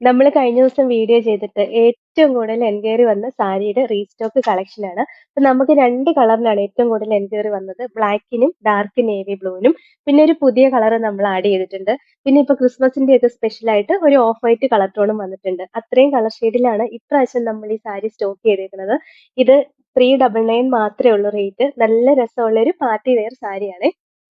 നമ്മൾ കഴിഞ്ഞ ദിവസം വീഡിയോ ചെയ്തിട്ട് ഏറ്റവും കൂടുതൽ എൻക്വയറി വന്ന സാരിയുടെ റീസ്റ്റോക്ക് കളക്ഷൻ ആണ്. അപ്പൊ നമുക്ക് രണ്ട് കളറിലാണ് ഏറ്റവും കൂടുതൽ എൻക്വയറി വന്നത്. ബ്ലാക്കിനും ഡാർക്ക് നേവി ബ്ലൂവിനും പിന്നെ ഒരു പുതിയ കളർ നമ്മൾ ആഡ് ചെയ്തിട്ടുണ്ട്. പിന്നെ ഇപ്പൊ ക്രിസ്മസിന്റെ ഒക്കെ സ്പെഷ്യൽ ആയിട്ട് ഒരു ഓഫ് വൈറ്റ് കളർ ടോണും വന്നിട്ടുണ്ട്. അത്രയും കളർ ഷെയ്ഡിലാണ് ഇപ്രാവശ്യം നമ്മൾ ഈ സാരി സ്റ്റോക്ക് ചെയ്തിരിക്കുന്നത് ഇത് ത്രീ ഡബിൾ നയൻ മാത്രമേ ഉള്ളൂ റേറ്റ് നല്ല രസമുള്ള ഒരു പാർട്ടി വെയർ സാരിയാണ്.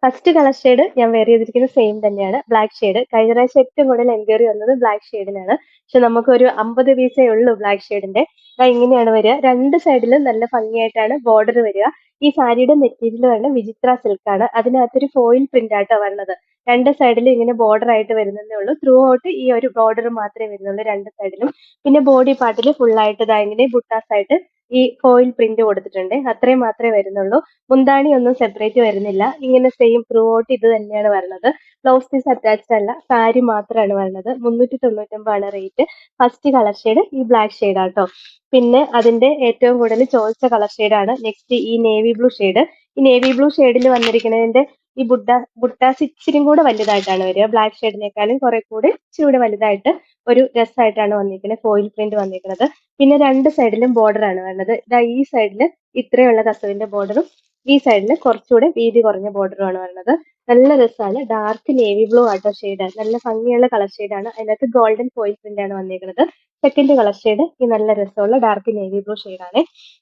ഫസ്റ്റ് കളർ ഷെയ്ഡ് ഞാൻ വെയർ ചെയ്തിരിക്കുന്നത് സെയിം തന്നെയാണ്. ബ്ലാക്ക് ഷെയ്ഡ് കഴിഞ്ഞ പ്രാവശ്യം ഏറ്റവും കൂടുതൽ എൻക്വയറി വന്നത് ബ്ലാക്ക് ഷെയ്ഡിനാണ് പക്ഷെ നമുക്കൊരു അമ്പത് പീസേ ഉള്ളൂ ബ്ലാക്ക് ഷെയ്ഡിന്റെ ഇങ്ങനെയാണ് വരിക. രണ്ട് സൈഡിലും നല്ല ഭംഗിയായിട്ടാണ് ബോർഡർ വരിക. ഈ സാരിയുടെ മെറ്റീരിയൽ വരുന്നത് വിചിത്ര സിൽക്ക് ആണ്. അതിനകത്തൊരു ഫോയിൽ പ്രിന്റ് ആട്ടോ വരുന്നത് രണ്ട് സൈഡിലും ഇങ്ങനെ ബോർഡർ ആയിട്ട് വരുന്നതേ ഉള്ളൂ. ത്രൂ ഔട്ട് ഈ ഒരു ബോർഡർ മാത്രമേ വരുന്നുള്ളൂ രണ്ട് സൈഡിലും പിന്നെ ബോഡി പാർട്ടിൽ ഫുൾ ആയിട്ട് ഇതാ ഇങ്ങനെ ബുട്ടാസ് ആയിട്ട് ഈ ഫോയിൽ പ്രിന്റ് കൊടുത്തിട്ടുണ്ട്. അത്രയും മാത്രമേ വരുന്നുള്ളൂ. മുന്താണി ഒന്നും സെപ്പറേറ്റ് വരുന്നില്ല. ഇങ്ങനെ സെയിം ത്രൂ ഔട്ട് ഇത് തന്നെയാണ് വരുന്നത് ബ്ലൗസ് പീസ് അറ്റാച്ച്ഡ് അല്ല. സാരി മാത്രമാണ് വരുന്നത് മുന്നൂറ്റി തൊണ്ണൂറ്റൊമ്പതാണ് റേറ്റ് ഫസ്റ്റ് കളർ ഷെയ്ഡ് ഈ ബ്ലാക്ക് ഷെയ്ഡ് ആട്ടോ. പിന്നെ അതിന്റെ ഏറ്റവും കൂടുതൽ ചോദിച്ച കളർ ഷെയ്ഡാണ് നെക്സ്റ്റ് ഈ നേവി ബ്ലൂ ഷെയ്ഡ് ഈ നേവി ബ്ലൂ ഷെയ്ഡിൽ വന്നിരിക്കുന്നതിന്റെ ഈ ബുഡ ബുട്ടാസ് ഇച്ചിരി കൂടെ വലുതായിട്ടാണ് വരിക. ബ്ലാക്ക് ഷെയ്ഡിനേക്കാളും കുറെ കൂടി ഇച്ചിരി കൂടെ വലുതായിട്ട് ഒരു രസമായിട്ടാണ് വന്നിരിക്കുന്നത് ഫോയിൽ പ്രിന്റ് വന്നിരിക്കുന്നത് പിന്നെ രണ്ട് സൈഡിലും ബോർഡർ ആണ് വരുന്നത് ഇതാ ഈ സൈഡിൽ ഇത്രയുള്ള കസവിന്റെ ബോർഡറും ഈ സൈഡിൽ കുറച്ചുകൂടെ വീതി കുറഞ്ഞ ബോർഡറും ആണ് വരുന്നത് നല്ല രസമാണ്. ഡാർക്ക് നേവി ബ്ലൂ ആട്ടോ ഷെയ്ഡ് നല്ല ഭംഗിയുള്ള കളർ ഷെയ്ഡാണ് അതിനകത്ത് ഗോൾഡൻ ഫോയിൽ പ്രിന്റ് ആണ് വന്നിരിക്കുന്നത് സെക്കൻഡ് കളർ ഷെയ്ഡ് ഈ നല്ല രസമുള്ള ഡാർക്ക് നേവി ബ്ലൂ ഷെയ്ഡാണ്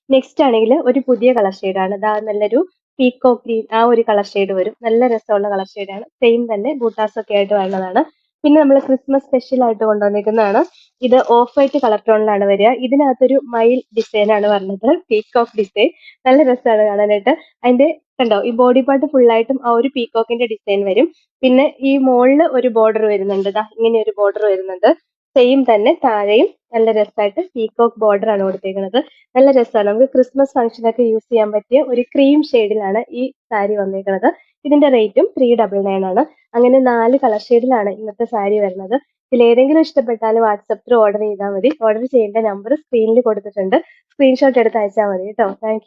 നെക്സ്റ്റ് ആണെങ്കിൽ ഒരു പുതിയ കളർ ഷെയ്ഡാണ് ഇതാ നല്ലൊരു പീക്കോ ഗ്രീൻ ആ ഒരു കളർ ഷെയ്ഡ് വരും. നല്ല രസമുള്ള കളർ ഷെയ്ഡാണ് സെയിം തന്നെ ബൂട്ടാസ് ഒക്കെ ആയിട്ട് വരുന്നതാണ് പിന്നെ നമ്മൾ ക്രിസ്മസ് സ്പെഷ്യൽ ആയിട്ട് കൊണ്ടുവന്നിരിക്കുന്നതാണ്. ഇത് ഓഫ് വൈറ്റ് കളർ ടോണിലാണ് വരിക. ഇതിനകത്തൊരു മൈൽ ഡിസൈൻ ആണ് വരുന്നത് പീക്കോക്ക് ഡിസൈൻ നല്ല രസമാണ് കാണാനായിട്ട്. അതിന്റെ കണ്ടോ ഈ ബോഡി പാർട്ട് ഫുള്ളായിട്ടും ആ ഒരു പീക്കോക്കിന്റെ ഡിസൈൻ വരും. പിന്നെ ഈ മുകളിൽ ഒരു ബോർഡർ വരുന്നുണ്ട്. ഇങ്ങനെ ഒരു ബോർഡർ വരുന്നുണ്ട്. സെയിം തന്നെ താഴെയും നല്ല രസമായിട്ട് പീകോക്ക് ബോർഡർ ആണ് കൊടുത്തേക്കുന്നത് നല്ല രസമാണ് നമുക്ക് ക്രിസ്മസ് ഫംഗ്ഷനൊക്കെ യൂസ് ചെയ്യാൻ പറ്റിയ ഒരു ക്രീം ഷെയ്ഡിലാണ് ഈ സാരി വന്നേക്കുന്നത് ഇതിന്റെ റേറ്റും ത്രീ ഡബിൾ നയൻ ആണ്. അങ്ങനെ നാല് കളർ ഷെയ്ഡിലാണ് ഇന്നത്തെ സാരി വരുന്നത്. ഇതിൽ ഏതെങ്കിലും ഇഷ്ടപ്പെട്ടാൽ വാട്സപ്പിൽ ഓർഡർ ചെയ്താൽ മതി. ഓർഡർ ചെയ്യേണ്ട നമ്പർ സ്ക്രീനിൽ കൊടുത്തിട്ടുണ്ട്. സ്ക്രീൻഷോട്ട് എടുത്ത് അയച്ചാൽ മതി കേട്ടോ. താങ്ക്